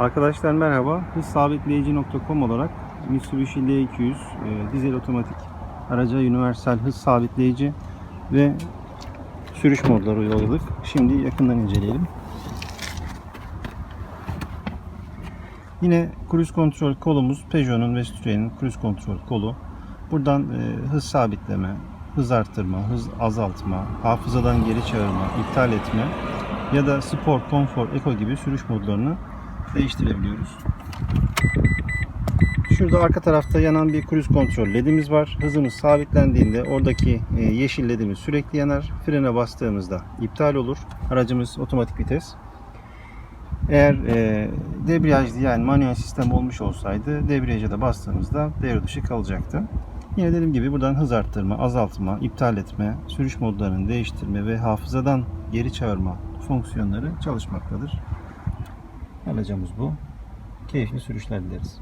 Arkadaşlar merhaba. Hız sabitleyici.com olarak Mitsubishi L200 e, dizel otomatik araca universal hız sabitleyici ve sürüş modları uyguladık. Şimdi yakından inceleyelim. Yine cruise kontrol kolumuz Peugeot'un ve Citroen'in cruise kontrol kolu. Buradan e, hız sabitleme, hız arttırma, hız azaltma, hafızadan geri çağırma, iptal etme ya da spor, konfor, eko gibi sürüş modlarını değiştirebiliyoruz. Şurada arka tarafta yanan bir cruise kontrol ledimiz var. Hızımız sabitlendiğinde oradaki e, yeşil ledimiz sürekli yanar. Frene bastığımızda iptal olur. Aracımız otomatik vites. Eğer e, debriyajlı yani manuel sistem olmuş olsaydı debriyaja da bastığımızda devre dışı kalacaktı. Yine dediğim gibi buradan hız arttırma, azaltma, iptal etme, sürüş modlarını değiştirme ve hafızadan geri çağırma fonksiyonları çalışmaktadır. Aracımız bu. Keyifli sürüşler dileriz.